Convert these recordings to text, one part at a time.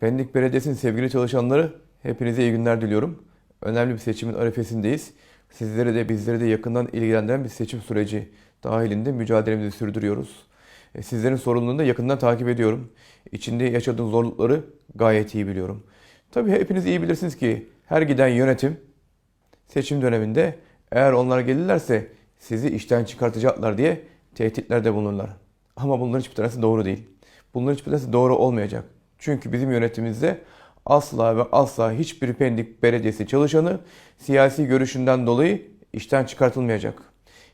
Pendik Belediyesi'nin sevgili çalışanları hepinize iyi günler diliyorum. Önemli bir seçimin arifesindeyiz. Sizleri de bizleri de yakından ilgilendiren bir seçim süreci dahilinde mücadelemizi sürdürüyoruz. E, Sizlerin sorunlarını da yakından takip ediyorum. İçinde yaşadığınız zorlukları gayet iyi biliyorum. Tabii hepiniz iyi bilirsiniz ki her giden yönetim seçim döneminde eğer onlar gelirlerse sizi işten çıkartacaklar diye tehditlerde bulunurlar. Ama bunların hiçbir tanesi doğru değil. Bunların hiçbir tanesi doğru olmayacak. Çünkü bizim yönetimimizde asla ve asla hiçbir Pendik Belediyesi çalışanı siyasi görüşünden dolayı işten çıkartılmayacak.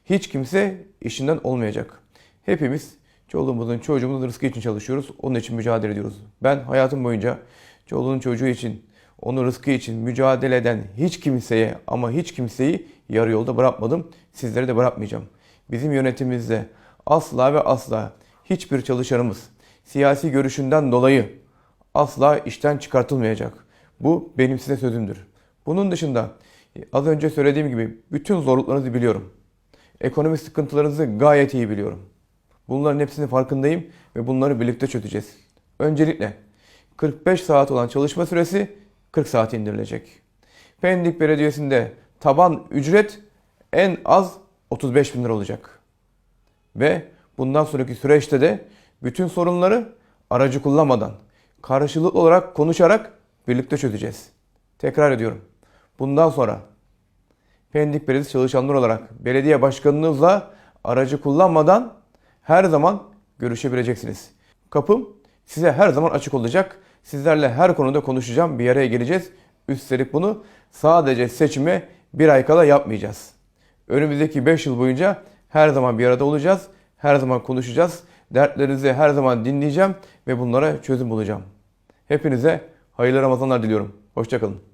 Hiç kimse işinden olmayacak. Hepimiz çoluğumuzun çocuğumuzun rızkı için çalışıyoruz. Onun için mücadele ediyoruz. Ben hayatım boyunca çoluğun çocuğu için, onun rızkı için mücadele eden hiç kimseye ama hiç kimseyi yarı yolda bırakmadım. Sizleri de bırakmayacağım. Bizim yönetimimizde asla ve asla hiçbir çalışanımız siyasi görüşünden dolayı asla işten çıkartılmayacak. Bu benim size sözümdür. Bunun dışında az önce söylediğim gibi bütün zorluklarınızı biliyorum. Ekonomik sıkıntılarınızı gayet iyi biliyorum. Bunların hepsinin farkındayım ve bunları birlikte çözeceğiz. Öncelikle 45 saat olan çalışma süresi 40 saat indirilecek. Pendik Belediyesi'nde taban ücret en az 35 bin lira olacak. Ve bundan sonraki süreçte de bütün sorunları aracı kullanmadan, karşılıklı olarak konuşarak birlikte çözeceğiz. Tekrar ediyorum. Bundan sonra Pendik Belediyesi çalışanlar olarak belediye başkanınızla aracı kullanmadan her zaman görüşebileceksiniz. Kapım size her zaman açık olacak. Sizlerle her konuda konuşacağım. Bir araya geleceğiz. Üstelik bunu sadece seçime bir ay kala yapmayacağız. Önümüzdeki 5 yıl boyunca her zaman bir arada olacağız. Her zaman konuşacağız. Dertlerinizi her zaman dinleyeceğim ve bunlara çözüm bulacağım. Hepinize hayırlı Ramazanlar diliyorum. Hoşçakalın.